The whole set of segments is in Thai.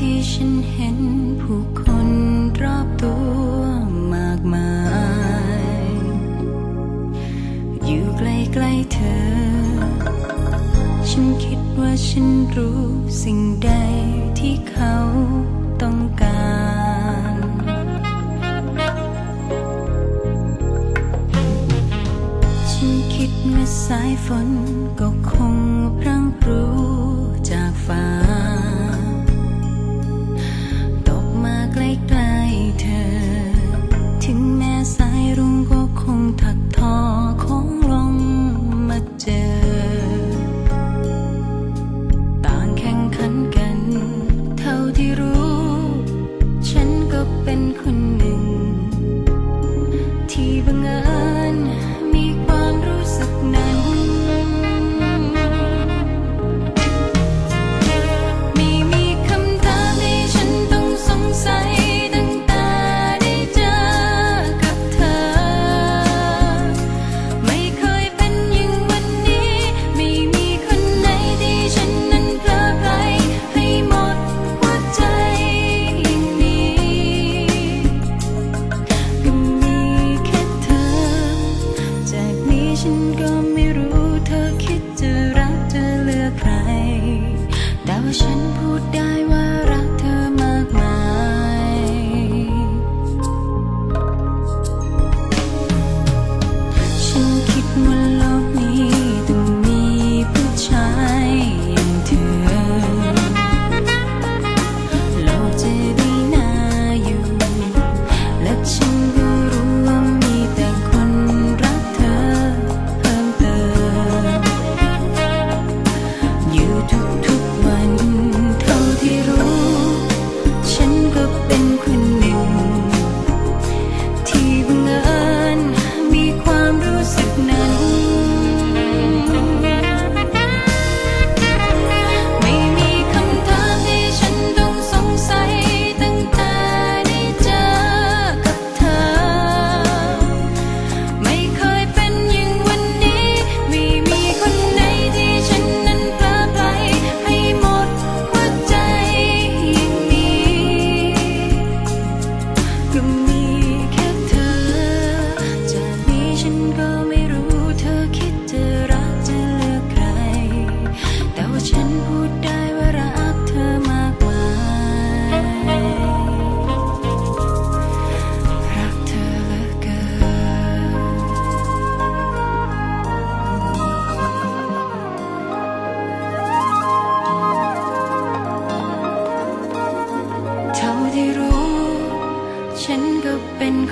ที่ฉันเห็นผู้คนรอบตัวมากมาย อยู่ใกล้ๆเธอ ฉันคิดว่าฉันรู้สิ่งใดที่เขาต้องการ ฉันคิดเมื่อสายฝนก็คงพรั่งรู้ couldn't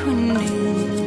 คน